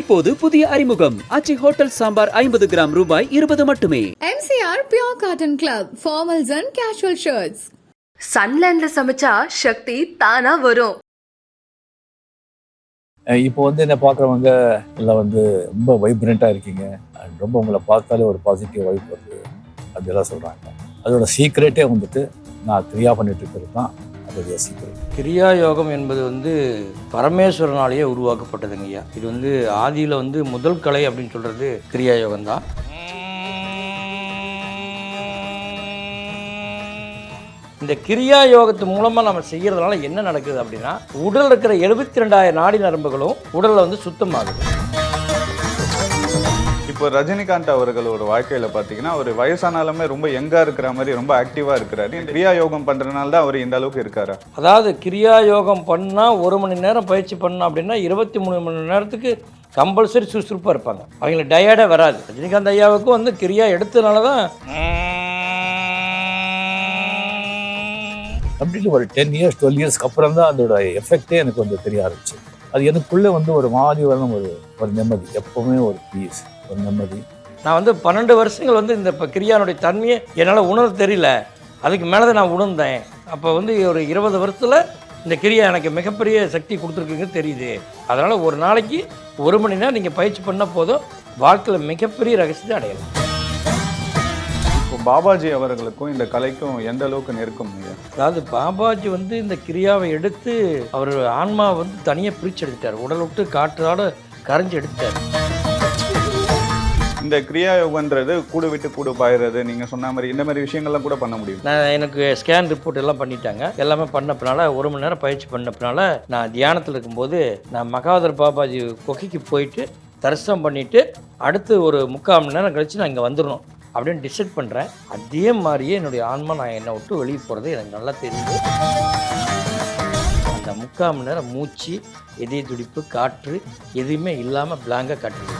இப்போது புதிய அறிமுகம். அச்சி ஹோட்டல் சாம்பார் ஐம்பது கிராம் ரூபாய் இருபது மட்டுமே. MCR Pure Cotton Club, formals and casual shirts. சன்லேண்ட்ல சமைச்சா சக்தி தானா வரும். இப்போ வந்து என்ன பார்க்குறவங்க எல்லாம் வந்து ரொம்ப வைப்ரண்ட்டாக இருக்கீங்க. and ரொம்ப உங்களை பார்த்தாலே ஒரு பாசிட்டிவ் வைப் வருது. அப்படியெல்லாம் சொல்கிறாங்க அதோட சீக்ரெட்டே வந்துட்டு நான் கிரியா பண்ணிட்டு இருக்கிறது தான். அதோடைய சீக்ரெட் கிரியா யோகம் என்பது வந்து பரமேஸ்வரனாலேயே உருவாக்கப்பட்டதுங்க ஐயா. இது வந்து ஆதியில் வந்து முதல் கலை அப்படின்னு சொல்கிறது கிரியா யோகம் தான். இந்த கிரியா யோகத்து மூலமாக நம்ம செய்கிறதுனால என்ன நடக்குது அப்படின்னா உடல் இருக்கிற எழுபத்தி ரெண்டாயிரம் நாடி நரம்புகளும் உடலில் வந்து சுத்தமாகுது. இப்போ ரஜினிகாந்த் அவர்களோட வாழ்க்கையில பாத்தீங்கன்னா ஒரு வயசானாலுமே ரொம்ப யங்கா இருக்கிற மாதிரி ரொம்ப ஆக்டிவா இருக்கிறாரு. இந்த கிரியா யோகம் பண்றதுனால தான் அவர் இந்த அளவுக்கு இருக்காரா? அதாவது கிரியா யோகம் பண்ணால் ஒரு மணி நேரம் பயிற்சி பண்ணோம் அப்படின்னா இருபத்தி மூணு மணி நேரத்துக்கு கம்பல்சரி சுறுசுறுப்பாக இருப்பாங்க. அவங்களுக்கு டயர்டே வராது. ரஜினிகாந்த் ஐயாவுக்கும் வந்து கிரியா எடுத்ததுனால தான் கம்ப்ளீட்லி ஒரு டென் இயர்ஸ் டுவெல் இயர்ஸ்க்கு அப்புறம் தான் அதோட எஃபெக்டே எனக்கு வந்து தெரிய ஆரம்பிச்சு அது எனக்குள்ளே வந்து ஒரு மாதிரி வரணும் ஒரு ஒரு நிம்மதி. எப்பவுமே ஒரு பீஸ் ஒரு நிம்மதி. நான் வந்து பன்னெண்டு வருஷங்கள் வந்து இந்த இப்போ கிரியானுடைய தன்மையை என்னால் உணர தெரியல. அதுக்கு மேலே தான் நான் உணர்ந்தேன். அப்போ வந்து ஒரு இருபது வருஷத்தில் இந்த கிரியா எனக்கு மிகப்பெரிய சக்தி கொடுத்துருக்குங்க தெரியுது. அதனால் ஒரு நாளைக்கு ஒரு மணி நேரம் நீங்கள் பயிற்சி பண்ணால் போதும். வாழ்க்கையில் மிகப்பெரிய ரகசியத்தை அடையலாம். இப்போ பாபாஜி அவர்களுக்கும் இந்த கலைக்கும் எந்த அளவுக்கு நெருக்கம்? அதாவது பாபாஜி வந்து இந்த கிரியாவை எடுத்து அவர் ஆன்மாவை வந்து தனியாக பிரித்து எடுத்துட்டார். உடல் விட்டு காற்றால கரைஞ்சி எடுத்தார் இந்த கிரியா யோகன்றது கூடு விட்டு கூடு பாயிறது நீங்க சொன்ன மாதிரி இந்த மாதிரி விஷயங்கள்லாம் கூட பண்ண முடியும். நான் எனக்கு ஸ்கேன் ரிப்போர்ட் எல்லாம் பண்ணிட்டாங்க. எல்லாமே பண்ணப்பனால ஒரு மணி நேரம் பயிற்சி பண்ணப்பனால நான் தியானத்தில் இருக்கும்போது நான் மகாதர் பாபாஜி கொகைக்கு போயிட்டு தரிசனம் பண்ணிவிட்டு அடுத்து ஒரு முக்கால் மணி நேரம் கழித்து நான் இங்கே வந்துடணும் அப்படின்னு டிசைட் பண்ணுறேன் அதே மாதிரியே என்னுடைய ஆன்மா நான் என்னை விட்டு வெளியே போகிறது எனக்கு நல்லா தெரியுது. அந்த முக்கால் மணி நேரம் மூச்சு இதய துடிப்பு காற்று எதுவுமே இல்லாமல் பிளாங்காக காட்டுது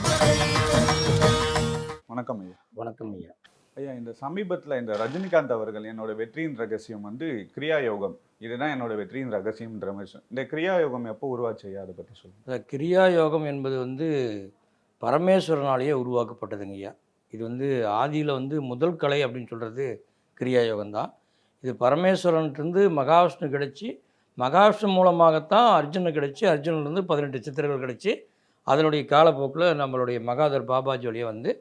வணக்கம் ஐயா. வணக்கம் ஐயா. ஐயா இந்த சமீபத்துல இந்த ரஜினிகாந்த் அவர்கள் என்னோட வெற்றியின் ரகசியம் வந்து கிரியா யோகம் இதுதான் என்னோட வெற்றியின் ரகசியம்ன்ற மாதிரி. இந்த கிரியா யோகம் எப்போ உருவாச்சு ஐயா? அதை பத்தி சொல்லுங்க. கிரியா யோகம் என்பது வந்து பரமேஸ்வரனாலேயே உருவாக்கப்பட்டதுங்க ஐயா. இது வந்து ஆதியில் வந்து முதல் கலை அப்படின்னு சொல்கிறது கிரியா யோகம் தான். இது பரமேஸ்வரன்ட்டு மகாவிஷ்ணு கிடச்சி மகாவிஷ்ணு மூலமாகத்தான் அர்ஜுனு கிடச்சி அர்ஜுனிலிருந்து பதினெட்டு சித்திரங்கள் கிடச்சி அதனுடைய காலப்போக்கில் நம்மளுடைய மகாதர் பாபாஜி வழியாக வந்து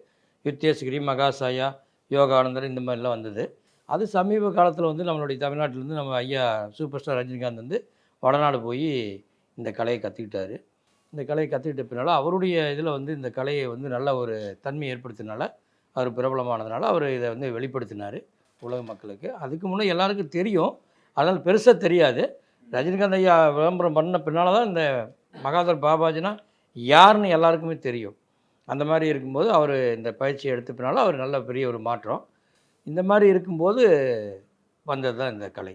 யுத்தேசகிரி மகாசாயா யோகானந்தர் இந்த மாதிரிலாம் வந்தது. அது சமீப காலத்தில் வந்து நம்மளுடைய தமிழ்நாட்டிலேருந்து நம்ம ஐயா சூப்பர் ஸ்டார் ரஜினிகாந்த் வந்து வடநாடு போய் இந்த கலையை கற்றுக்கிட்டாரு இந்த கலையை கற்றுக்கிட்ட பின்னால் அவருடைய இதில் வந்து இந்த கலையை வந்து நல்ல ஒரு தன்மை ஏற்படுத்தினால அவர் பிரபலமானதுனால அவர் இதை வந்து வெளிப்படுத்தினார் உலக மக்களுக்கு. அதுக்கு முன்னே எல்லாருக்கும் தெரியும். அதனால் பெருசாக தெரியாது. ரஜினிகாந்த் ஐயா விளம்பரம் பண்ண பின்னால் தான் இந்த மகாதர் பாபாஜினா யாருன்னு எல்லாருக்குமே தெரியும். அந்த மாதிரி இருக்கும்போது அவர் இந்த பயிற்சி எடுத்த பின்னால் அவர் நல்ல பெரிய ஒரு மாற்றம். இந்த மாதிரி இருக்கும்போது வந்தது தான் இந்த கலை.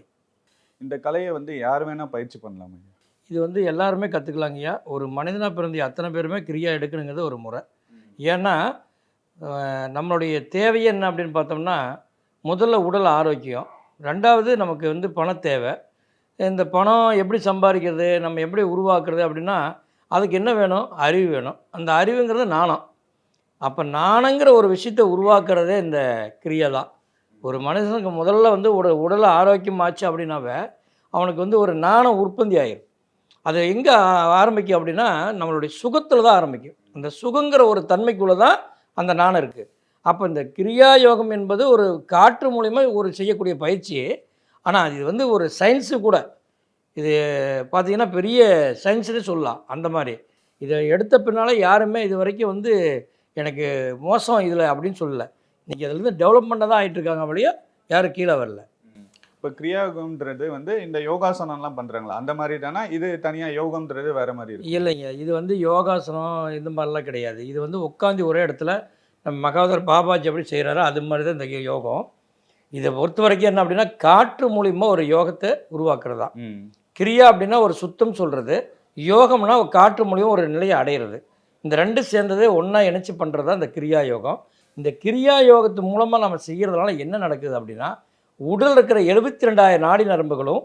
இந்த கலையை வந்து யார் வேணா பயிற்சி பண்ணலாம் ஐயா? இது வந்து எல்லாருமே கற்றுக்கலாங்கய்யா ஒரு மனிதனாக பிறந்த அத்தனை பேருமே கிரியா எடுக்கணுங்கிறது ஒரு முறை. ஏன்னா நம்மளுடைய தேவை என்ன அப்படின்னு பார்த்தோம்னா முதல்ல உடல் ஆரோக்கியம். ரெண்டாவது நமக்கு வந்து பண தேவை. இந்த பணம் எப்படி சம்பாதிக்கிறது நம்ம எப்படி உருவாக்குறது அப்படின்னா அதுக்கு என்ன வேணும்? அறிவு வேணும். அந்த அறிவுங்கிறது நாணம். அப்போ நாணங்கிற ஒரு விஷயத்தை உருவாக்குறதே இந்த கிரியை தான். ஒரு மனுஷனுக்கு முதல்ல வந்து உட உடலை ஆரோக்கியமாச்சு அப்படின்னாவே அவனுக்கு வந்து ஒரு நாணம் உற்பத்தி ஆயிரும். அது எங்கே ஆரம்பிக்கும் அப்படின்னா நம்மளுடைய சுகத்தில் தான் ஆரம்பிக்கும். அந்த சுகங்கிற ஒரு தன்மைக்குள்ளே தான் அந்த நாணம் இருக்குது அப்போ இந்த கிரியா யோகம் என்பது ஒரு காற்று மூலிமா ஒரு செய்யக்கூடிய பயிற்சி ஆனால் இது வந்து ஒரு சயின்ஸு கூட. இது பார்த்தீங்கன்னா பெரிய சயின்ஸ்னே சொல்லலாம் அந்த மாதிரி. இதை எடுத்த பின்னால் யாருமே இது வரைக்கும் வந்து எனக்கு மோசம் இதில் அப்படின்னு சொல்லலை. இன்றைக்கி அதுலேருந்து டெவலப்மெண்ட்டாக தான் ஆகிட்டு இருக்காங்க வழியா யாரும் கீழே வரல. இப்போ கிரியா யோகம்ன்றது வந்து இந்த யோகாசனம்லாம் பண்றாங்களா? அந்த மாதிரி தானா? இது தனியா யோகம்ன்றது வேற மாதிரி இருக்கு. இல்லைங்க. இது வந்து யோகாசனம் இந்த மாதிரிலாம் கிடையாது. இது வந்து உட்காந்து ஒரே இடத்துல நம்ம மகாதர் பாபாஜி எப்படி செய்கிறாரோ அது மாதிரி தான் இந்த யோகம். இதை பொறுத்த வரைக்கும் என்ன அப்படின்னா காற்று மூலிமா ஒரு யோகத்தை உருவாக்குறது. தான் கிரியா அப்படின்னா ஒரு சுத்தம் சொல்கிறது யோகம்னா ஒரு காற்று மூலியம் ஒரு நிலையை அடையிறது. இந்த ரெண்டு சேர்ந்ததே ஒன்றா இணைச்சி பண்ணுறது தான் இந்த கிரியா யோகம். இந்த கிரியா யோகத்து மூலமாக நம்ம செய்கிறதுனால என்ன நடக்குது அப்படின்னா உடல் இருக்கிற எழுபத்தி ரெண்டாயிரம் நாடி நரம்புகளும்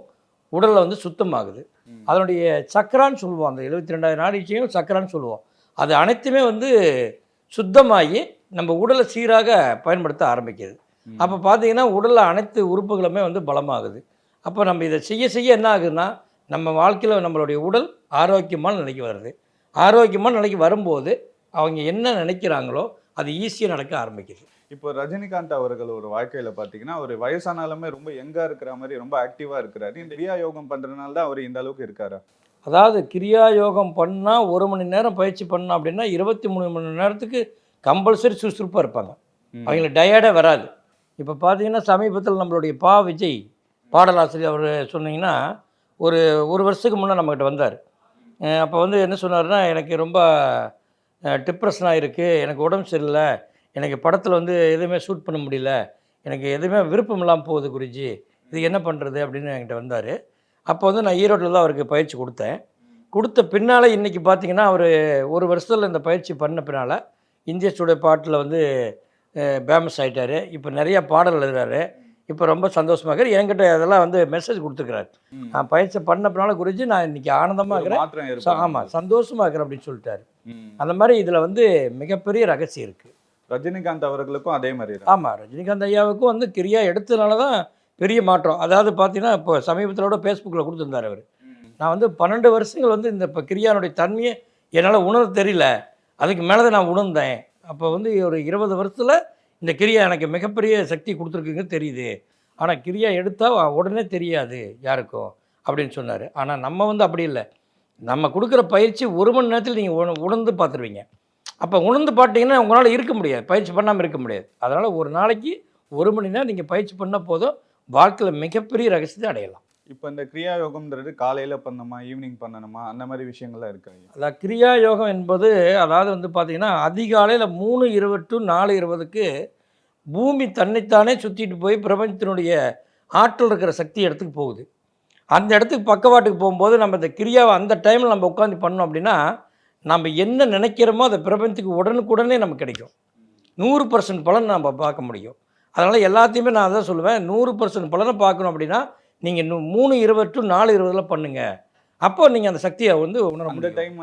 உடலில் வந்து சுத்தமாகுது. அதனுடைய சக்கரான்னு சொல்லுவோம். அந்த எழுபத்தி ரெண்டாயிரம் நாடிச்சையும் சக்கரான்னு சொல்லுவோம். அது அனைத்துமே வந்து சுத்தமாகி நம்ம உடலை சீராக பயன்படுத்த ஆரம்பிக்குது. ம். அப்போ பார்த்தீங்கன்னா உடலில் அனைத்து உறுப்புகளுமே வந்து பலமாகுது. அப்போ நம்ம இதை செய்ய செய்ய என்ன ஆகுதுன்னா நம்ம வாழ்க்கையில் நம்மளுடைய உடல் ஆரோக்கியமான நிலைக்கு வருது ஆரோக்கியமான நிலைக்கு வரும்போது அவங்க என்ன நினைக்கிறாங்களோ அது ஈஸியாக நடக்க ஆரம்பிக்குது. இப்போ ரஜினிகாந்த் அவர்கள் ஒரு வாழ்க்கையில பாத்தீங்கன்னா ஒரு வயசானாலுமே ரொம்ப யங்கா இருக்கிற மாதிரி ரொம்ப ஆக்டிவா இருக்கிறாரு. இந்த கிரியா யோகம் பண்றதுனால தான் அவர் இந்த அளவுக்கு இருக்காரா? அதாவது கிரியா யோகம் பண்ணால் ஒரு மணி நேரம் பயிற்சி பண்ணோம் அப்படின்னா இருபத்தி மூணு மணி நேரத்துக்கு கம்பல்சரி சுறுசுறுப்பாக இருப்பாங்க. அவங்களுக்கு டயர்டே வராது. இப்போ பார்த்தீங்கன்னா சமீபத்தில் நம்மளுடைய பா விஜய் பாடலாசிரியர் அவர் சொன்னீங்கன்னா ஒரு ஒரு வருஷத்துக்கு முன்னே நம்மக்கிட்ட வந்தார். அப்போ வந்து என்ன சொன்னார்னா எனக்கு ரொம்ப டிப்ரெஷனாக இருக்குது எனக்கு உடம்பு சரியில்லை எனக்கு படத்தில் வந்து எதுவுமே ஷூட் பண்ண முடியல எனக்கு எதுவுமே விருப்பம் இல்லாமல் போகுது குருஜி இது என்ன பண்ணுறது அப்படின்னு என்கிட்ட வந்தார். அப்போ வந்து நான் ஈரோட்டில் தான் அவருக்கு பயிற்சி கொடுத்தேன். கொடுத்த பின்னால் இன்றைக்கி பார்த்தீங்கன்னா அவர் ஒரு வருஷத்தில் இந்த பயிற்சி பண்ண பின்னால் இந்திய ஸ்டூடியோ பாட்டில் வந்து ஃபேமஸ் ஆகிட்டார் இப்போ நிறைய பாடல் எழுதுறாரு. இப்போ ரொம்ப சந்தோஷமாக இருக்கிற என்கிட்ட அதெல்லாம் வந்து மெசேஜ் கொடுத்துருக்குறாரு. நான் பயிற்சி பண்ண பின்னால் குறித்து நான் இன்றைக்கி ஆனந்தமாக இருக்கிறேன். ஆமாம் சந்தோஷமாக இருக்கிறேன் அப்படின்னு சொல்லிட்டாரு. அந்த மாதிரி இதில் வந்து மிகப்பெரிய ரகசியம் இருக்குது ரஜினிகாந்த் அவர்களுக்கும் அதே மாதிரி ஆமாம் ரஜினிகாந்த் ஐயாவுக்கும் வந்து கிரியா எடுத்ததுனால தான் பெரிய மாற்றம். அதாவது பார்த்தீங்கன்னா இப்போ சமீபத்தில் கூட ஃபேஸ்புக்கில் கொடுத்துருந்தார் அவர். நான் வந்து பன்னெண்டு வருஷங்கள் வந்து இந்த இப்போ கிரியானுடைய தன்மையை என்னால் உணர தெரியல. அதுக்கு மேலே தான் நான் உணர்ந்தேன். அப்போ வந்து ஒரு இருபது வருஷத்தில் இந்த கிரியா எனக்கு மிகப்பெரிய சக்தி கொடுத்துருக்குங்க தெரியுது. ஆனால் கிரியா எடுத்தால் உடனே தெரியாது யாருக்கும் அப்படின்னு சொன்னார். ஆனால் நம்ம வந்து அப்படி இல்லை. நம்ம கொடுக்குற பயிற்சி ஒரு மணி நேரத்தில் நீங்கள் உண உணர்ந்து பார்த்துருவீங்க அப்போ உணர்ந்து பார்த்தீங்கன்னா உங்களால் இருக்க முடியாது. பயிற்சி பண்ணாமல் இருக்க முடியாது. அதனால் ஒரு நாளைக்கு ஒரு மணி நேரம் நீங்கள் பயிற்சி பண்ணால் போதும். வாழ்க்கையில் மிகப்பெரிய ரகசியத்தை அடையலாம். இப்போ இந்த கிரியா யோகம்ன்றது காலையில் பண்ணணுமா ஈவினிங் பண்ணணுமா அந்த மாதிரி விஷயங்கள்லாம் இருக்கு அதான் அதாவது கிரியா யோகம் என்பது அதாவது வந்து பார்த்திங்கன்னா அதிகாலையில் மூணு இருபது டு நாலு இருபதுக்கு பூமி தன்னைத்தானே சுற்றிட்டு போய் பிரபஞ்சத்தினுடைய ஆற்றல் இருக்கிற சக்தி இடத்துக்கு போகுது. அந்த இடத்துக்கு பக்கவாட்டுக்கு போகும்போது நம்ம இந்த கிரியாவை அந்த டைமில் நம்ம உட்காந்து பண்ணோம் அப்படின்னா நம்ம என்ன நினைக்கிறோமோ அதை பிரபஞ்சத்துக்கு உடனுக்குடனே நமக்கு கிடைக்கும். நூறு பர்சன்ட் பலன் நம்ம பார்க்க முடியும். அதனால் எல்லாத்தையுமே நான் அதான் சொல்லுவேன் நூறு பர்சன்ட் பலனை பார்க்கணும் அப்படின்னா நீங்கள் மூணு இருபது டு நாலு இருபதில் பண்ணுங்கள் அப்போ நீங்கள் அந்த சக்தியை வந்து உணர முடியும். டைம்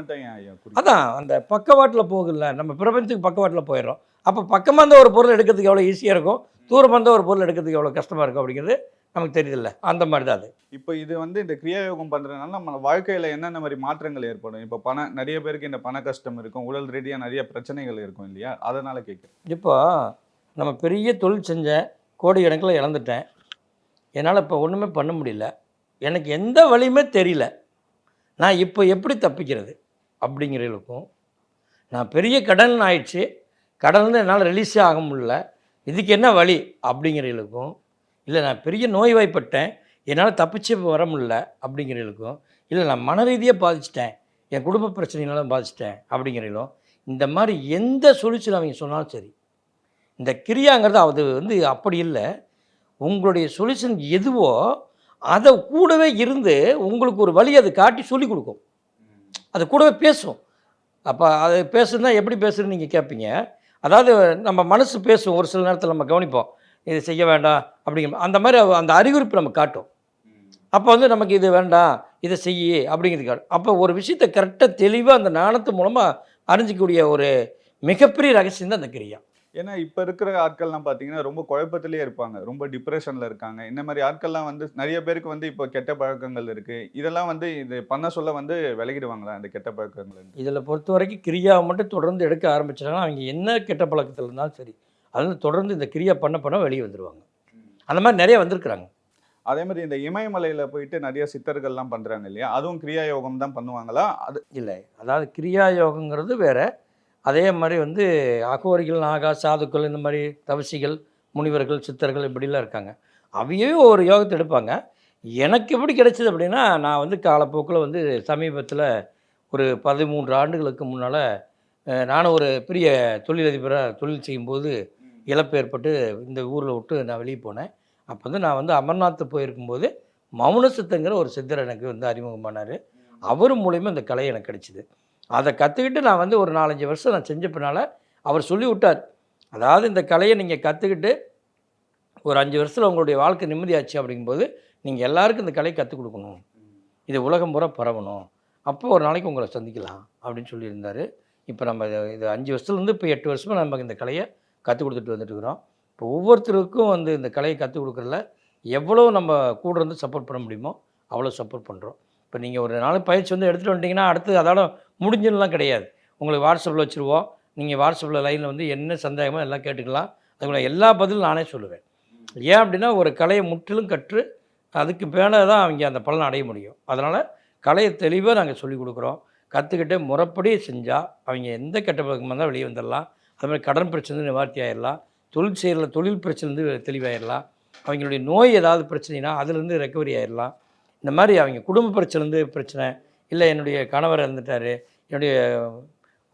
அதான் அந்த பக்கவாட்டில் போகுதுல்ல நம்ம பிரபஞ்சத்துக்கு பக்கவாட்டில் போயிடும் அப்போ பக்கமாக இருந்த ஒரு பொருள் எடுக்கிறதுக்கு எவ்வளோ ஈஸியாக இருக்கும்? தூரமாக இருந்த ஒரு பொருள் எடுக்கிறதுக்கு எவ்வளோ கஷ்டமாக இருக்கும் அப்படிங்கிறது நமக்கு தெரியுதுல்ல. அந்த மாதிரி தான் அது. இப்போ இது வந்து இந்த கிரியா யோகம் பண்றதுனால நம்ம வாழ்க்கையில என்னென்ன மாதிரி மாற்றங்கள் ஏற்படும்? இப்போ பண நிறைய பேருக்கு இந்த பண கஷ்டம் இருக்கும் உடல் ரீதியா நிறைய பிரச்சனைகள் இருக்கும் இல்லையா? அதனால கேட்குறேன். இப்போ நம்ம பெரிய தொழில் செஞ்சேன் கோடி கணக்கில் இழந்துட்டேன். என்னால் இப்போ ஒன்றுமே பண்ண முடியல. எனக்கு எந்த வழியுமே தெரியல. நான் இப்போ எப்படி தப்பிக்கிறது அப்படிங்கிறவங்களுக்கும் நான் பெரிய கடன் ஆயிடுச்சு கடன்லேருந்து என்னால் ரிலீஸே ஆக முடியல. இதுக்கு என்ன வழி அப்படிங்கிறவங்களுக்கும் இல்லை நான் பெரிய நோய்வாய்ப்பட்டேன். என்னால் தப்பிச்சு வர முடியல அப்படிங்கிறவங்களுக்கும் இல்லை நான் மன ரீதியாக பாதிச்சிட்டேன். என் குடும்ப பிரச்சனைகளாலும் பாதிச்சிட்டேன் அப்படிங்கிறவங்களும் இந்த மாதிரி எந்த சொல்யூஷன் அவங்க சொன்னாலும் சரி. இந்த கிரியாங்கிறது அது வந்து அப்படி இல்லை. உங்களுடைய சொல்யூஷன் எதுவோ அதை கூடவே இருந்து உங்களுக்கு ஒரு வழி அது காட்டி சொல்லி கொடுக்கும். அது கூடவே பேசும். அப்போ அது பேசுனா எப்படி பேசுன்னு நீங்கள் கேட்பீங்க அதாவது நம்ம மனசு பேசும் ஒரு சில நேரத்தில் நம்ம கவனிப்போம். இது செய்ய வேண்டாம் அப்படிங்கிற அந்த மாதிரி அந்த அறிகுறிப்பு நம்ம காட்டும். அப்போ வந்து நமக்கு இது வேண்டாம் இதை செய்ய அப்படிங்கிறது காட்டும். அப்போ ஒரு விஷயத்தை கரெக்டாக தெளிவாக அந்த நாணத்து மூலமாக அறிஞ்சிக்கக்கூடிய ஒரு மிகப்பெரிய ரகசியம் தான் அந்த கிரியா. ஏன்னா இப்ப இருக்கிற ஆட்கள்லாம் பாத்தீங்கன்னா ரொம்ப குழப்பத்திலே இருப்பாங்க. ரொம்ப டிப்ரெஷன்ல இருக்காங்க. இந்த மாதிரி ஆட்கள்லாம் வந்து நிறைய பேருக்கு வந்து இப்போ கெட்ட பழக்கங்கள் இருக்கு. இதெல்லாம் வந்து இது பண்ண சொல்ல வந்து விலகிடுவாங்களா இந்த கெட்ட பழக்கங்கள்? இதில் பொறுத்த வரைக்கும் கிரியாவை மட்டும் தொடர்ந்து எடுக்க ஆரம்பிச்சிட்டாங்கன்னா அவங்க என்ன கெட்ட பழக்கத்தில் இருந்தாலும் சரி அதில் தொடர்ந்து இந்த கிரியா பண்ண பண்ண வெளியே வந்துடுவாங்க அந்த மாதிரி நிறைய வந்திருக்கிறாங்க. அதே மாதிரி இந்த இமயமலையில போயிட்டு நிறைய சித்தர்கள்லாம் பண்றாங்க இல்லையா? அதுவும் கிரியா யோகம் தான் பண்ணுவாங்களா? அது இல்லை. அதாவது கிரியா யோகங்கிறது வேற அதே மாதிரி வந்து அகோரிகள் நாகா சாதுக்கள் இந்த மாதிரி தவசிகள் முனிவர்கள் சித்தர்கள் இப்படிலாம் இருக்காங்க. அவையே ஒரு யோகத்தை எடுப்பாங்க. எனக்கு எப்படி கிடைச்சது அப்படின்னா நான் வந்து காலப்போக்கில் வந்து சமீபத்தில் ஒரு பதிமூன்று ஆண்டுகளுக்கு முன்னால் நானும் ஒரு பெரிய தொழிலதிபராக தொழில் செய்யும்போது இழப்பு ஏற்பட்டு இந்த ஊரில் விட்டு நான் வெளியே போனேன். அப்போ வந்து நான் வந்து அமர்நாத் போயிருக்கும்போது மௌன சித்தங்கிற ஒரு சித்தர் எனக்கு வந்து அறிமுகமானார். அவர் மூலயமா இந்த கலை எனக்கு கிடைச்சிது. அதை கற்றுக்கிட்டு நான் வந்து ஒரு நாலஞ்சு வருஷம் நான் செஞ்ச பின்னால் அவர் சொல்லி விட்டார் அதாவது இந்த கலையை நீங்கள் கற்றுக்கிட்டு ஒரு அஞ்சு வருஷத்தில் உங்களுடைய வாழ்க்கை நிம்மதியாச்சு அப்படிங்கும்போது நீங்கள் எல்லாருக்கும் இந்த கலையை கற்றுக் கொடுக்கணும். இது உலகம் பூரா பரவணும். அப்போ ஒரு நாளைக்கு உங்களை சந்திக்கலாம் அப்படின்னு சொல்லியிருந்தார். இப்போ நம்ம இது- இது அஞ்சு வருஷத்துலேருந்து இப்போ எட்டு வருஷமாக நம்ம இந்த கலையை கற்றுக் கொடுத்துட்டு வந்துட்டு இருக்கிறோம் இப்போ ஒவ்வொருத்தருக்கும் வந்து இந்த கலையை கற்றுக் கொடுக்குறதுல எவ்வளோ நம்ம கூட இருந்து சப்போர்ட் பண்ண முடியுமோ அவ்வளோ சப்போர்ட் பண்ணுறோம் இப்போ நீங்கள் ஒரு நாள் பயிற்சி வந்து எடுத்துகிட்டு வந்துட்டீங்கன்னா அடுத்து அதோட முடிஞ்சதுலாம் கிடையாது. உங்களுக்கு வாட்ஸ்அப்பில் வச்சுருவோம். நீங்கள் வாட்ஸ்அப்பில் லைனில் வந்து என்ன சந்தேகமோ எல்லாம் கேட்டுக்கலாம். அதுக்குள்ள எல்லா பதிலும் நானே சொல்லுவேன். ஏன் அப்படின்னா ஒரு கலையை முற்றிலும் கற்று அதுக்கு மேலே தான் அவங்க அந்த பலனை அடைய முடியும். அதனால் கலையை தெளிவாக நாங்கள் சொல்லிக் கொடுக்குறோம். கற்றுக்கிட்டு முறைப்படி செஞ்சால் அவங்க எந்த கெட்ட பழக்கமாக இருந்தால் வெளியே வந்துடலாம். அது மாதிரி கடன் பிரச்சனை நிவார்த்தி ஆயிடலாம் தொழில் செய்கிற தொழில் பிரச்சனைலேருந்து தெளிவாயிடலாம். அவங்களுடைய நோய் ஏதாவது பிரச்சனைனா அதுலேருந்து ரெக்கவரி ஆயிடலாம். இந்த மாதிரி அவங்க குடும்ப பிரச்சனைலேருந்து பிரச்சனை இல்லை என்னுடைய கணவர் இறந்துட்டார். என்னுடைய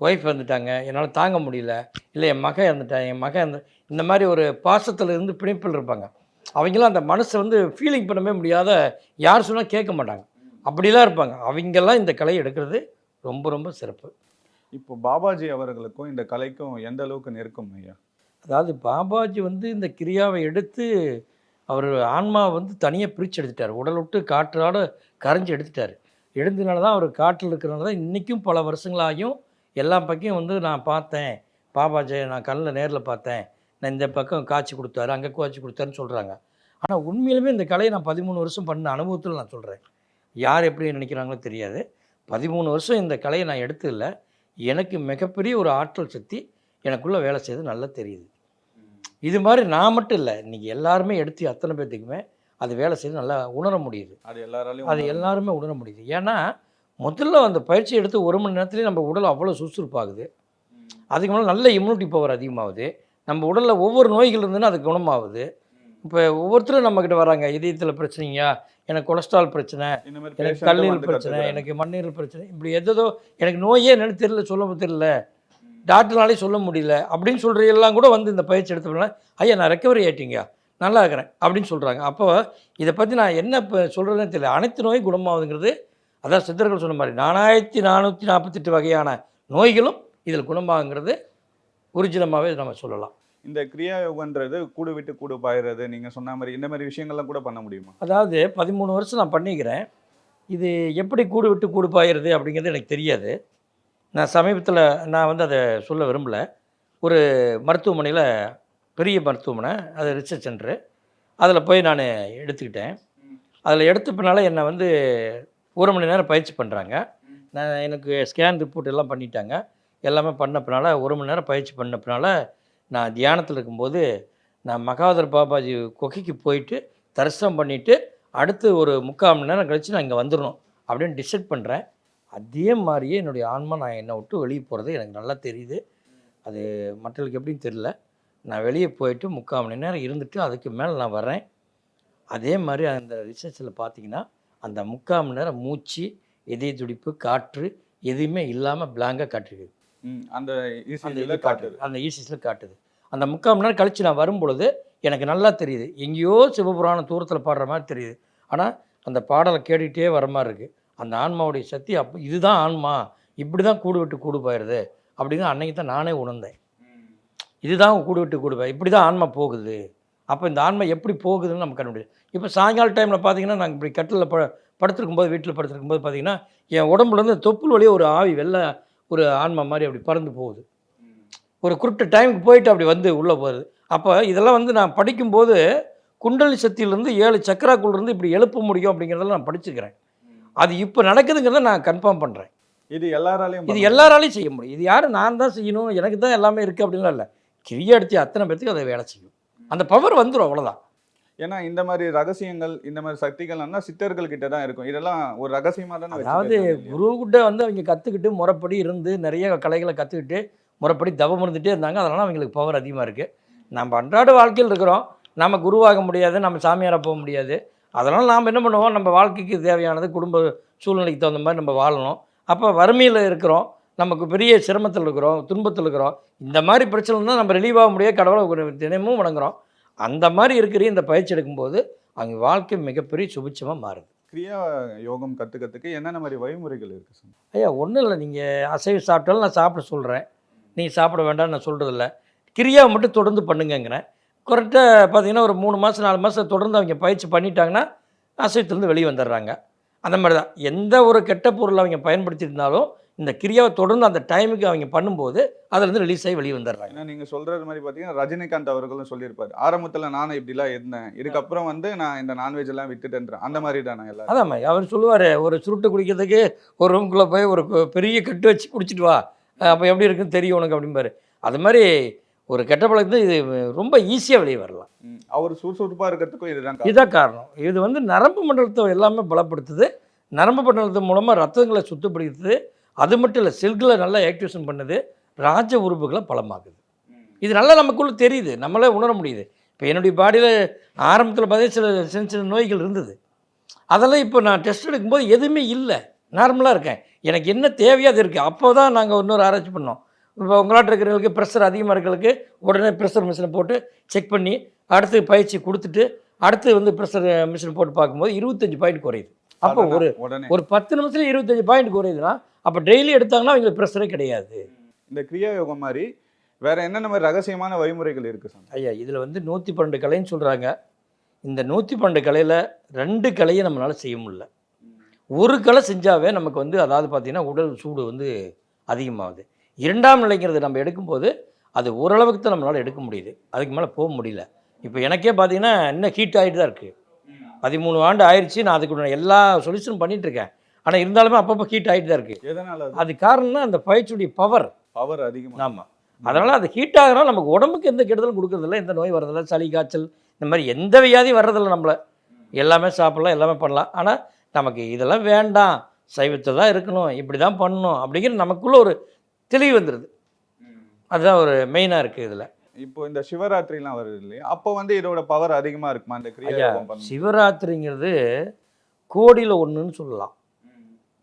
ஒய்ஃப் இறந்துட்டாங்க. என்னால் தாங்க முடியல. இல்லை என் மகன் இறந்துட்டான் என் மகன் இறந்து இந்த மாதிரி ஒரு பாசத்தில் இருந்து பிணைப்பில் இருப்பாங்க. அவங்களாம் அந்த மனசை வந்து ஃபீலிங் பண்ணவே முடியாத யார் சொன்னால் கேட்க மாட்டாங்க. அப்படிலாம் இருப்பாங்க. அவங்கெல்லாம் இந்த கலையை எடுக்கிறது ரொம்ப ரொம்ப சிறப்பு. இப்போ பாபாஜி அவர்களுக்கும் இந்த கலைக்கும் எந்த அளவுக்கு நெருக்கம் ஐயா? அதாவது பாபாஜி வந்து இந்த கிரியாவை எடுத்து அவர் ஆன்மாவை வந்து தனியாக பிரித்து எடுத்துட்டார். உடல் விட்டு காற்றாட கரைஞ்சி எடுத்துட்டார். எடுத்ததுனால தான் அவர் காட்டில் இருக்கிறனால தான் இன்றைக்கும் பல வருஷங்களாகியும் எல்லா பக்கம் வந்து நான் பார்த்தேன். பாபா ஜெய நான் கண்ணில் நேரில் பார்த்தேன். நான் இந்த பக்கம் காய்ச்சி கொடுத்தாரு அங்கே காய்ச்சி கொடுத்தாருன்னு சொல்கிறாங்க ஆனால் உண்மையிலுமே இந்த கலையை நான் பதிமூணு வருஷம் பண்ண அனுபவத்தில் நான் சொல்கிறேன் யார் எப்படி நினைக்கிறாங்களோ தெரியாது. பதிமூணு வருஷம் இந்த கலையை நான் எடுத்ததில்ல. எனக்கு மிகப்பெரிய ஒரு ஆற்றல் சக்தி எனக்குள்ளே வேலை செய்து நல்லா தெரியுது. இது மாதிரி நான் மட்டும் இல்லை இன்றைக்கி எல்லாருமே எடுத்து அத்தனை பேர்த்துக்குமே அது வேலை செய்து நல்லா உணர முடியுது. அது எல்லாராலையும் அது எல்லாருமே உணர முடியுது. ஏன்னா முதல்ல அந்த பயிற்சி எடுத்து ஒரு மணி நேரத்துலேயே நம்ம உடல் அவ்வளோ சுறுசுறுப்பாகுது. அதுக்கு மேலே நல்ல இம்யூனிட்டி பவர் அதிகமாகுது. நம்ம உடலில் ஒவ்வொரு நோய்கள் இருந்துன்னா அது குணமாகுது. இப்போ ஒவ்வொருத்தரும் நம்மக்கிட்ட வராங்க இதயத்தில் பிரச்சனையா? எனக்கு கொலஸ்ட்ரால் பிரச்சனை எனக்கு கல்லீரல் பிரச்சனை. எனக்கு மண்ணீரல் பிரச்சனை இப்படி எதோ எனக்கு நோயே என்னன்னு தெரியல சொல்ல தெரியல. டாக்டர்னாலே சொல்ல முடியல. அப்படின்னு சொல்கிற எல்லாம் கூட வந்து இந்த பயிற்சி எடுத்தோம்னா ஐயா நான் ரெக்கவரி ஆயிட்டீங்க நல்லா இருக்கிறேன் அப்படின்னு சொல்கிறாங்க அப்போ இதை பற்றி நான் என்ன இப்போ சொல்கிறதுன்னு தெரியல. அனைத்து நோயும் குணமாகுதுங்கிறது அதான் சித்தர்கள் சொன்ன மாதிரி நாலாயிரத்தி நானூற்றி நாற்பத்தெட்டு வகையான நோய்களும் இதில் குணமாகுங்கிறது ஒரிஜினமாகவே நம்ம சொல்லலாம். இந்த கிரியா யோகன்றது கூடு விட்டு கூடு பாயிறது நீங்க சொன்ன மாதிரி இந்த மாதிரி விஷயங்கள்லாம் கூட பண்ண முடியுமா? அதாவது பதிமூணு வருஷம் நான் பண்ணிக்கிறேன். இது எப்படி கூடு விட்டு கூடு பாயிறது அப்படிங்கிறது எனக்கு தெரியாது. நான் சமீபத்தில் நான் வந்து அதை சொல்ல விரும்பல. ஒரு மருத்துவமனையில் பெரிய மருத்துவமனை அது ரிசர்ச் சென்டரு அதில் போய் நான் எடுத்துக்கிட்டேன். அதில் எடுத்த பின்னால் என்னை வந்து ஒரு மணி நேரம் பயிற்சி பண்ணுறாங்க நான் எனக்கு ஸ்கேன் ரிப்போர்ட் எல்லாம் பண்ணிட்டாங்க. எல்லாமே பண்ண பின்னால் ஒரு மணி நேரம் பயிற்சி பண்ண பின்னால் நான் தியானத்தில் இருக்கும்போது நான் மகாதர் பாபாஜி குகைக்கு போயிட்டு தரிசனம் பண்ணிவிட்டு அடுத்து ஒரு முக்கால் மணி நேரம் கழித்து நான் இங்கே வந்துடணும் அப்படின்னு டிசைட் பண்ணுறேன் அதே மாதிரியே என்னுடைய ஆன்மா நான் என்னை விட்டு வெளியே போகிறது எனக்கு நல்லா தெரியுது. அது மற்றவர்களுக்கு எப்படின்னு தெரில நான் வெளியே போயிட்டு முக்கால் மணி நேரம் இருந்துட்டு அதுக்கு மேலே நான் வரேன் அதே மாதிரி அந்த ரிசர்ச்சில் பார்த்தீங்கன்னா அந்த முக்கால் மணி நேரம் மூச்சு இதய துடிப்பு காற்று எதுவுமே இல்லாமல் பிளாங்காக காட்டுது ம், அந்த அந்த காட்டுது காட்டுது. அந்த ஈசிஸில் காட்டுது. அந்த முக்கால் மணி நேரம் கழித்து நான் வரும் பொழுது எனக்கு நல்லா தெரியுது. எங்கேயோ சிவபுராணம் தூரத்தில் பாடுற மாதிரி தெரியுது. ஆனால் அந்த பாடலை கேட்டுக்கிட்டே வர மாதிரி இருக்குது அந்த ஆன்மாவுடைய சக்தி அப்போ இதுதான் ஆன்மா. இப்படி தான் கூடு விட்டு கூடு போயிடுது. அப்படின்னு அன்னைக்கு தான் நானே உணர்ந்தேன். இதுதான் கூடு விட்டு கூடு போய் இப்படி தான் ஆன்மா போகுது. அப்போ இந்த ஆன்மா எப்படி போகுதுன்னு நம்ம கண்டுபிடிச்சு இப்போ சாயங்கால டைமில் பார்த்தீங்கன்னா நாங்கள் இப்படி கட்டிலில் ப படுத்திருக்கும்போது வீட்டில் படுத்திருக்கும்போது பார்த்தீங்கன்னா என் உடம்புலேருந்து தொப்புள் வழியே ஒரு ஆவி வெள்ளை ஒரு ஆன்மா மாதிரி அப்படி பறந்து போகுது. ஒரு குறிப்பிட்ட டைமுக்கு போயிட்டு அப்படி வந்து உள்ளே போகுது. அப்போ இதெல்லாம் வந்து நான் படிக்கும்போது குண்டலி சக்தியிலேருந்து ஏழு சக்கராக்குள்ளேருந்து இப்படி எழுப்ப முடியும் அப்படிங்கிறதெல்லாம் நான் படிச்சுக்கிறேன். அது இப்போ நடக்குதுங்கிறத நான் கன்ஃபார்ம் பண்ணுறேன் இது எல்லாராலையும் இது எல்லாராலையும் செய்ய முடியும். இது யாரும் நான் தான் செய்யணும் எனக்கு தான் எல்லாமே இருக்குது அப்படின்லாம் இல்லை. கிரியை எடுத்து அத்தனை பேர்த்துக்கு அதை வேலை செய்யும். அந்த பவர் வந்துடும் அவ்வளோதான் ஏன்னா இந்த மாதிரி ரகசியங்கள் இந்த மாதிரி சக்திகள் சித்தர்கள் கிட்ட தான் இருக்கும். இதெல்லாம் ஒரு ரகசியமா தானே அதாவது குருக்கிட்ட வந்து அவங்க கற்றுக்கிட்டு முறைப்படி இருந்து நிறைய கலைகளை கற்றுக்கிட்டு முறைப்படி தவம் இருந்துகிட்டே இருந்தாங்க. அதனால் அவங்களுக்கு பவர் அதிகமாக இருக்குது நம்ம அன்றாட வாழ்க்கையில் இருக்கிறோம். நம்ம குருவாக முடியாது நம்ம சாமியாராக போக முடியாது. அதனால் நாம் என்ன பண்ணுவோம்? நம்ம வாழ்க்கைக்கு தேவையானது குடும்ப சூழ்நிலைக்கு தகுந்த மாதிரி நம்ம வாழணும். அப்போ வறுமையில் இருக்கிறோம். நமக்கு பெரிய சிரமத்தில் இருக்கிறோம் துன்பத்தில் இருக்கிறோம். இந்த மாதிரி பிரச்சனை தான் நம்ம ரிலீவ் ஆக முடியாது கடவுளை தினமும் வணங்குறோம். அந்த மாதிரி இருக்கிற இந்த பயிற்சி எடுக்கும்போது அவங்க வாழ்க்கை மிகப்பெரிய சுபிட்சமாக மாறுது. கிரியா யோகம் கத்துக்கிறதுக்கு என்னென்ன மாதிரி வழிமுறைகள் இருக்கு சார்? ஐயா ஒன்றும் இல்லை. நீங்கள் அசைவம் சாப்பிட்டாலும் நான் சாப்பிட சொல்கிறேன் நீங்கள் சாப்பிட வேண்டாம்னு நான் சொல்கிறதில்ல கிரியா மட்டும் தொடர்ந்து பண்ணுங்கங்கிறேன். கரெக்டாக பார்த்தீங்கன்னா ஒரு மூணு மாதம் நாலு மாதம் தொடர்ந்து அவங்க பயிற்சி பண்ணிட்டாங்கன்னா அசைவத்துலேருந்து வெளியே வந்துடுறாங்க. அந்த மாதிரி தான். எந்த ஒரு கெட்ட பொருளை அவங்க பயன்படுத்தியிருந்தாலும் இந்த கிரியாவை தொடர்ந்து அந்த டைமுக்கு அவங்க பண்ணும்போது அதுலேருந்து ரிலீஸ் ஆகி வெளியே வந்துடுறாங்க. ஏன்னா நீங்க சொல்றது மாதிரி பாத்தீங்கன்னா ரஜினிகாந்த் அவர்களும் சொல்லியிருப்பாரு. ஆரம்பத்துல நானும் இப்படிலாம் இருந்தேன். இதுக்கப்புறம் வந்து நான் இந்த நான்வெஜ் எல்லாம் விட்டுட்டேன்றேன் அந்த மாதிரி தானே எல்லாரும். அதாம்மா அவர் சொல்லுவார் ஒரு சுருட்டு குடிக்கிறதுக்கு ஒரு ரூம்குள்ளே போய் ஒரு பெரிய கட்டு வச்சு குடிச்சிட்டு வா. அப்போ எப்படி இருக்குன்னு தெரியும் உனக்கு அப்படிம்பாரு. அது மாதிரி ஒரு கெட்ட பழக்கத்தை இது ரொம்ப ஈஸியாக வெளியே வரலாம். அவர் சுறுசுறுப்பா இருக்கிறதுக்கும் இதுதான் காரணம். இதுதான் காரணம். இது வந்து நரம்பு மண்டலத்தை எல்லாமே பலப்படுத்துது. நரம்பு மண்டலத்து மூலமாக ரத்தங்களை சுத்தப்படுத்துது. அது மட்டும் இல்லை செல்களை நல்லா ஆக்டிவேஷன் பண்ணுது ராஜ உறுப்புகளை பலமாக்குது. இது நல்லா நமக்குள்ள தெரியுது நம்மளே உணர முடியுது. இப்போ என்னுடைய பாடியில் ஆரம்பத்தில் பார்த்தீங்கன்னா சில சின்ன சின்ன நோய்கள் இருந்தது. அதெல்லாம் இப்போ நான் டெஸ்ட் எடுக்கும்போது எதுவுமே இல்லை. நார்மலாக இருக்கேன். எனக்கு என்ன தேவையோ அது இருக்குது அப்போ தான் நாங்கள் இன்னொரு ஆராய்ச்சி பண்ணோம். இப்போ உங்களாட்ட இருக்கிறவங்களுக்கு ப்ரெஷர் அதிகமாக இருக்கிறவங்களுக்கு உடனே ப்ரெஷர் மிஷினை போட்டு செக் பண்ணி அடுத்து பயிற்சி கொடுத்துட்டு அடுத்து வந்து ப்ரெஷர் மிஷின் போட்டு பார்க்கும்போது இருபத்தஞ்சு பாயிண்ட் குறையுது. அப்போ ஒரு உடனே. ஒரு பத்து நிமிஷத்துல இருபத்தஞ்சு பாயிண்ட் குறையுதுன்னா அப்போ டெய்லி எடுத்தாங்கன்னா அவங்களுக்கு ப்ரெஷரே கிடையாது. இந்த கிரியா யோகம் மாதிரி வேற என்னென்ன மாதிரி ரகசியமான வழிமுறைகள் இருக்கு சார்? ஐயா இதில் வந்து நூற்றி பன்னெண்டு கலைன்னு சொல்கிறாங்க இந்த நூற்றி பன்னெண்டு கலையில் ரெண்டு கலையை நம்மளால் செய்ய முடியல. ஒரு கலை செஞ்சாவே நமக்கு வந்து அதாவது பார்த்திங்கன்னா உடல் சூடு வந்து அதிகமாகுது. இரண்டாம் நிலைங்கிறது நம்ம எடுக்கும்போது அது ஓரளவுக்கு தான் நம்மளால் எடுக்க முடியுது. அதுக்கு மேலே போக முடியல. இப்போ எனக்கே பார்த்தீங்கன்னா இன்னும் ஹீட் ஆகிட்டு தான் இருக்குது பதிமூணு ஆண்டு ஆயிடுச்சு நான் அதுக்கு உண்டான எல்லா சொல்யூஷனும் பண்ணிட்டு இருக்கேன் ஆனால் இருந்தாலுமே அப்பப்போ ஹீட் ஆகிட்டு தான் இருக்குது எதனால அது? காரணம்னா அந்த பயிற்சியுடைய பவர் பவர் அதிகமா. ஆமாம் அதனால் அது ஹீட் ஆகிறனால நமக்கு உடம்புக்கு எந்த கெடுதலும் கொடுக்கறதில்ல எந்த நோய் வரதில்ல சளி காய்ச்சல் இந்த மாதிரி எந்த வியாதியும் வர்றதில்ல நம்மளை. எல்லாமே சாப்பிடலாம் எல்லாமே பண்ணலாம். ஆனால் நமக்கு இதெல்லாம் வேண்டாம். சைவத்தை தான் இருக்கணும் இப்படி தான் பண்ணணும் அப்படிங்கிற நமக்குள்ள ஒரு தெளிவு வந்துடுது அதுதான் ஒரு மெயினாக இருக்குது இதில். இப்போ இந்த சிவராத்திரிலாம் வருது இல்லையா? அப்போ வந்து இதோட பவர் அதிகமா இருக்குமா? இந்த கிரியா சிவராத்திரிங்கிறது கோடியில் ஒன்றுன்னு சொல்லலாம்.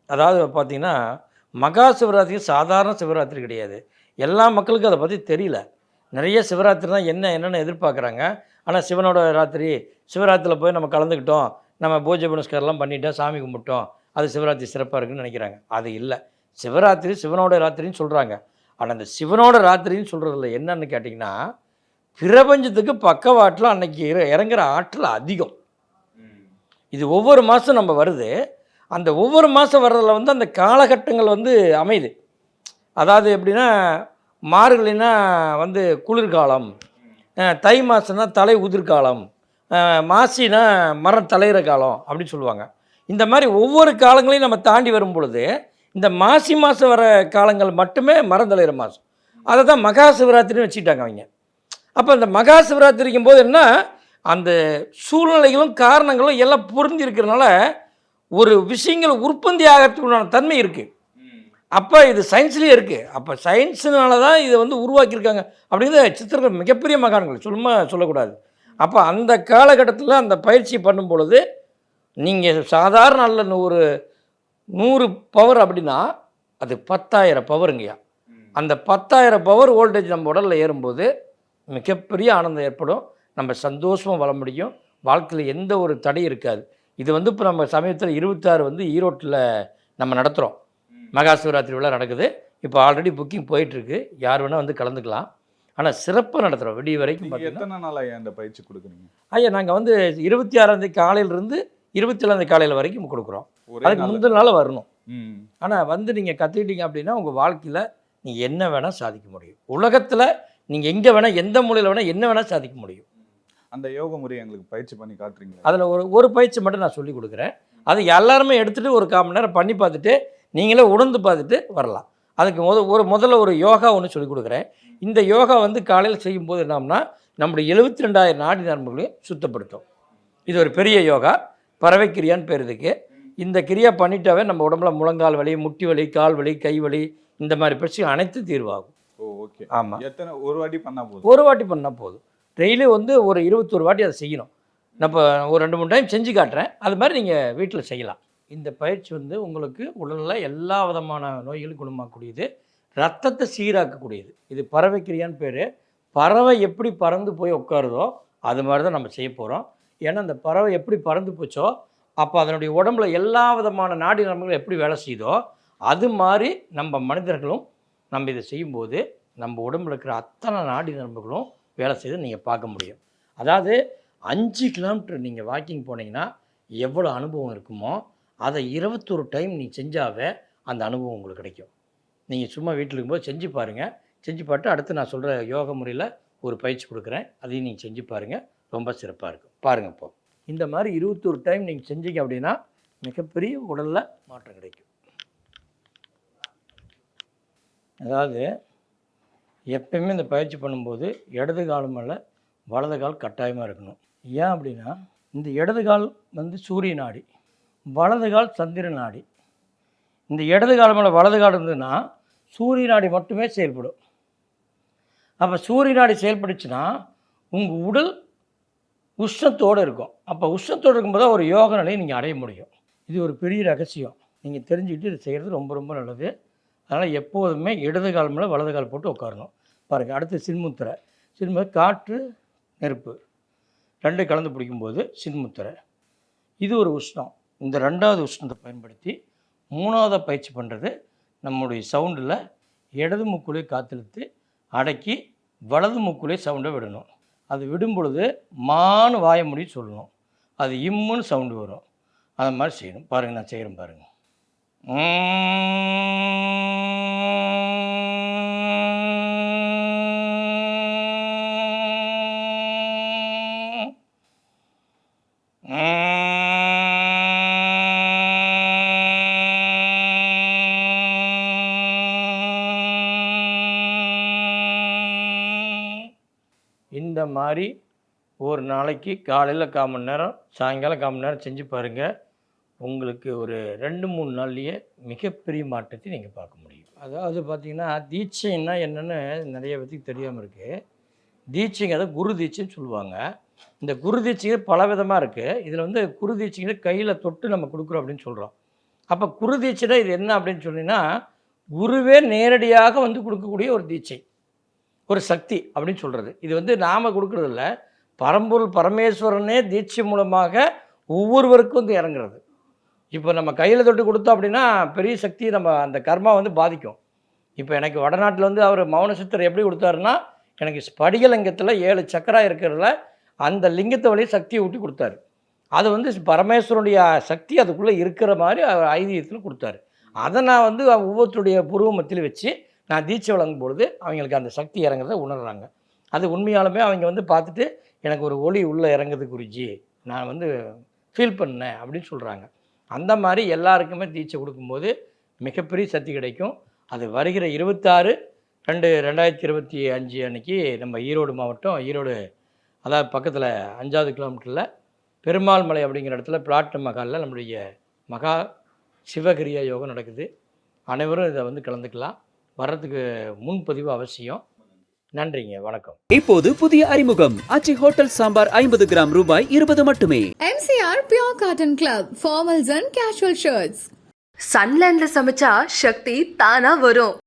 அதாவது பார்த்தீங்கன்னா மகா சிவராத்திரி சாதாரண சிவராத்திரி கிடையாது. எல்லா மக்களுக்கும் அதை பற்றி தெரியல. நிறைய சிவராத்திரினா என்ன என்னென்னு எதிர்பார்க்குறாங்க. ஆனால் சிவனோட ராத்திரி சிவராத்திரியில் போய் நம்ம கலந்துக்கிட்டோம். நம்ம பூஜை புனஸ்காரெல்லாம் பண்ணிட்டோம் சாமி கும்பிட்டோம். அது சிவராத்திரி சிறப்பாக இருக்குன்னு நினைக்கிறாங்க. அது இல்லை. சிவராத்திரி சிவனோட ராத்திரின்னு சொல்கிறாங்க ஆனால் அந்த சிவனோட ராத்திரின்னு சொல்கிறதுல என்னன்னு கேட்டிங்கன்னா பிரபஞ்சத்துக்கு பக்கவாட்டில் அன்னைக்கு இற- இறங்குற ஆற்றல் அதிகம். இது ஒவ்வொரு மாதம் நம்ம வருது. அந்த ஒவ்வொரு மாதம் வர்றதில் வந்து அந்த காலகட்டங்கள் வந்து அமையுது. அதாவது எப்படின்னா மார்கழினா வந்து குளிர்காலம் தை மாதம்னா தலை உதிர்காலம் மாசினா மரம் தலையிற காலம் அப்படின்னு சொல்லுவாங்க. இந்த மாதிரி ஒவ்வொரு காலங்களையும் நம்ம தாண்டி வரும் பொழுது இந்த மாசி மாதம் வர காலங்கள் மட்டுமே மரம் மாதம் அதை தான் மகா சிவராத்திரின்னு வச்சுக்கிட்டாங்க அவங்க. அப்போ இந்த மகா சிவராத்திரிக்கும் போது என்ன? அந்த சூழ்நிலைகளும் காரணங்களும் எல்லாம் பொருந்தி இருக்கிறனால ஒரு விஷயங்கள் உற்பத்தி ஆகிறதுக்குண்டான தன்மை இருக்குது அப்போ இது சயின்ஸ்லேயே இருக்குது அப்போ சயின்ஸுனால தான் இதை வந்து உருவாக்கியிருக்காங்க. அப்படிங்கிறது சித்திரங்கள் மிகப்பெரிய மகான்கள். சும்மா சொல்லக்கூடாது. அப்போ அந்த காலகட்டத்தில் அந்த பயிற்சி பண்ணும் பொழுது நீங்கள் சாதாரண அல்ல ஒரு நூறு பவர் அப்படின்னா அது பத்தாயிரம் பவருங்கய்யா அந்த பத்தாயிரம் பவர் வோல்டேஜ் நம்ம உடலில் ஏறும்போது மிகப்பெரிய ஆனந்தம் ஏற்படும். நம்ம சந்தோஷமாக வாழ முடியும். வாழ்க்கையில் எந்த ஒரு தடை இருக்காது. இது வந்து இப்போ நம்ம சமயத்தில் இருபத்தாறு வந்து ஈரோட்டில் நம்ம நடத்துகிறோம் மகா சிவராத்திரி விழா நடக்குது. இப்போ ஆல்ரெடி புக்கிங் போயிட்டுருக்கு. யார் வேணால் வந்து கலந்துக்கலாம். ஆனால் சிறப்பாக நடத்துகிறோம் விடிய வரைக்கும் எத்தனை நாளா ஐயா இந்த பயிற்சி கொடுக்குறீங்க? ஐயா நாங்கள் வந்து இருபத்தி ஆறாந்தேதி காலையிலேருந்து இருபத்தி ஏழாந்தேதி காலையில் வரைக்கும் கொடுக்குறோம். அதுக்கு? முந்தின நாள் வரணும். ம். ஆனால் வந்து நீங்கள் கற்றுக்கிட்டீங்க அப்படின்னா உங்கள் வாழ்க்கையில் நீங்கள் என்ன வேணால் சாதிக்க முடியும். உலகத்தில் நீங்கள் எங்கே வேணால் எந்த மூலையில் வேணால் என்ன வேணால் சாதிக்க முடியும். அந்த யோக முறை எங்களுக்கு பயிற்சி பண்ணி காட்டுறீங்களா? அதில் ஒரு ஒரு பயிற்சி மட்டும் நான் சொல்லி கொடுக்குறேன். அது எல்லாருமே எடுத்துகிட்டு ஒரு கால் மணி நேரம் பண்ணி பார்த்துட்டு நீங்களே உணர்ந்து பார்த்துட்டு வரலாம். அதுக்கு முத ஒரு முதல்ல ஒரு யோகா ஒன்று சொல்லி கொடுக்குறேன். இந்த யோகா வந்து காலையில் செய்யும்போது என்னம்னா நம்முடைய எழுபத்தி ரெண்டாயிரம் நாடி நரம்புகளையும் சுத்தப்படுத்தும். இது ஒரு பெரிய யோகா. பறவை கிரியான்னு பேர் இதுக்கு. இந்த கிரியா பண்ணிட்டாவே நம்ம உடம்புல முழங்கால் வலி முட்டி வலி கால் வலி கை வலி இந்த மாதிரி பிரச்சனை அனைத்து தீர்வாகும். Oh okay. ஆமாம் எத்தனை ஒரு வாட்டி பண்ணா போதும்? ஒரு வாட்டி பண்ணால் போதும். டெய்லி வந்து ஒரு இருபத்தொரு வாட்டி அதை செய்யணும். நான் இப்போ ஒரு ரெண்டு மூணு டைம் செஞ்சு காட்டுறேன். அது மாதிரி நீங்கள் வீட்டில் செய்யலாம். இந்த பயிற்சி வந்து உங்களுக்கு உடலில் எல்லா விதமான நோய்களும் குணமாக்கக்கூடியது. ரத்தத்தை சீராக்கக்கூடியது. இது பறவை கிரியான்னு பேர். பறவை எப்படி பறந்து போய் உட்காருதோ அது மாதிரி தான் நம்ம செய்ய போகிறோம் ஏன்னா அந்த பறவை எப்படி பறந்து போச்சோ அப்போ அதனுடைய உடம்புல எல்லா விதமான நாடி நரம்புகளும் எப்படி வேலை செய்தோ அது மாதிரி நம்ம மனிதர்களும் நம்ம இதை செய்யும்போது நம்ம உடம்புல இருக்கிற அத்தனை நாடி நரம்புகளும் வேலை செய்து நீங்கள் பார்க்க முடியும். அதாவது அஞ்சு கிலோமீட்டர் நீங்கள் வாக்கிங் போனீங்கன்னா எவ்வளோ அனுபவம் இருக்குமோ அதை இருபத்தொரு டைம் நீ செஞ்சாவே அந்த அனுபவம் உங்களுக்கு கிடைக்கும். நீங்கள் சும்மா வீட்டில் இருக்கும்போது செஞ்சு பாருங்கள் செஞ்சு பார்த்து அடுத்து நான் சொல்கிற யோக முறையில் ஒரு பயிற்சி கொடுக்குறேன். அதையும் நீங்கள் செஞ்சு பாருங்கள் ரொம்ப சிறப்பாக இருக்கும். பாருங்கள் இப்போ. இந்த மாதிரி இருபத்தொரு டைம் நீங்கள் செஞ்சீங்க அப்படின்னா மிகப்பெரிய உடலில் மாற்றம் கிடைக்கும். அதாவது எப்பயுமே இந்த பயிற்சி பண்ணும்போது இடது காலம் மேலே வலது கால் கட்டாயமாக இருக்கணும். ஏன் அப்படின்னா இந்த இடது கால் வந்து சூரிய நாடி வலது கால் சந்திர நாடி இந்த இடது கால் மேலே வலது கால் இருந்ததுன்னா சூரிய நாடி மட்டுமே செயல்படும். அப்போ சூரிய நாடி செயல்பட்டுச்சுன்னா உங்கள் உடல் உஷ்ணத்தோடு இருக்கும் அப்போ உஷ்ணத்தோடு இருக்கும்போது ஒரு யோக நிலையை நீங்கள் அடைய முடியும். இது ஒரு பெரிய ரகசியம். நீங்கள் தெரிஞ்சுக்கிட்டு இதை செய்கிறது ரொம்ப ரொம்ப நல்லது. அதனால் எப்போதுமே இடது கால் மேலே வலது கால் போட்டு உட்காரணும். பாருங்கள் அடுத்து சின்முத்திரை. சின்முத்திரை காற்று நெருப்பு. ரெண்டு கலந்து பிடிக்கும்போது சின்முத்திரை. இது ஒரு உஷ்ணம். இந்த ரெண்டாவது உஷ்ணத்தை பயன்படுத்தி மூணாவது பயிற்சி பண்ணுறது நம்முடைய சவுண்டில் இடது மூக்குலேயே காத்தெழுத்து அடக்கி வலது மூக்குலேயே சவுண்டை விடணும். அது விடும் பொழுது மானு வாய முடி சொல்லணும். அது இம்முன்னு சவுண்டு வரும். அந்த மாதிரி செய்யணும். பாருங்கள் நான் செய்கிறேன் பாருங்கள் இந்த மாதிரி ஒரு நாளைக்கு காலையில் கால் மணி நேரம் சாயங்காலம் கால் மணி நேரம் செஞ்சு பாருங்கள் உங்களுக்கு ஒரு ரெண்டு மூணு நாள்லேயே மிகப்பெரிய மாற்றத்தை நீங்கள் பார்க்க முடியும். அதாவது பார்த்தீங்கன்னா தீட்சைன்னா என்னென்னு நிறைய பேத்துக்கு தெரியாமல் இருக்குது தீட்சைங்க குரு தீட்சைன்னு சொல்லுவாங்க. இந்த குரு தீட்சைங்க பல விதமாக இருக்குது இதில் வந்து குரு தீட்சைங்க கையில் தொட்டு நம்ம கொடுக்குறோம் அப்படின்னு சொல்கிறோம் அப்போ குரு தீட்சைனா இது என்ன அப்படின்னு சொன்னீங்கன்னா குருவே நேரடியாக வந்து கொடுக்கக்கூடிய ஒரு தீட்சை. ஒரு சக்தி அப்படின்னு சொல்கிறது இது வந்து நாம் கொடுக்குறதில்ல. பரம்பொருள் பரமேஸ்வரனே தீட்சை மூலமாக ஒவ்வொருவருக்கும் வந்து இறங்குறது. இப்போ நம்ம கையில் தொட்டு கொடுத்தோம் அப்படின்னா பெரிய சக்தி நம்ம அந்த கர்மா வந்து பாதிக்கும். இப்போ எனக்கு வடநாட்டில் வந்து அவர் மௌன சித்தர் எப்படி கொடுத்தாருன்னா எனக்கு ஸ்படிகலிங்கத்தில் ஏழு சக்கரா இருக்கிறதுல அந்த லிங்கத்தை வழியே சக்தியை ஊட்டி கொடுத்தாரு. அது வந்து பரமேஸ்வரனுடைய சக்தி அதுக்குள்ளே இருக்கிற மாதிரி அவர் ஐதீகத்தில் கொடுத்தாரு. அதை நான் வந்து ஒவ்வொருத்தருடைய புருவ மத்தியில் வச்சு நான் தீட்சை வழங்கும் பொழுது அவங்களுக்கு அந்த சக்தி இறங்குறத உணர்கிறாங்க அது உண்மையாலுமே அவங்க வந்து பார்த்துட்டு எனக்கு ஒரு ஒளி உள்ளே இறங்குது குருஜி நான் வந்து ஃபீல் பண்ணேன் அப்படின்னு சொல்கிறாங்க அந்த மாதிரி எல்லாருக்குமே தீட்சை கொடுக்கும்போது மிகப்பெரிய சக்தி கிடைக்கும். அது வருகிற இருபத்தாறு ரெண்டு ரெண்டாயிரத்தி இருபத்தி அஞ்சு அன்னைக்கு நம்ம ஈரோடு மாவட்டம் ஈரோடு அதாவது பக்கத்தில் அஞ்சாவது கிலோமீட்டரில் பெருமாள் மலை அப்படிங்கிற இடத்துல பிளாட்டினம் மகாலில் நம்முடைய மகா சிவகிரியா யோகம் நடக்குது. அனைவரும் இதை வந்து கலந்துக்கலாம். வர்றதுக்கு முன்பதிவு அவசியம். நன்றிங்க வணக்கம். இப்போது புதிய அறிமுகம். ஆச்சி ஹோட்டல் சாம்பார் ஐம்பது கிராம் ரூபாய் இருபது மட்டுமே. MCR Pure Cotton Club, formals and casual shirts. சன்லேண்ட்ல சமைச்சா சக்தி தானா வரும்.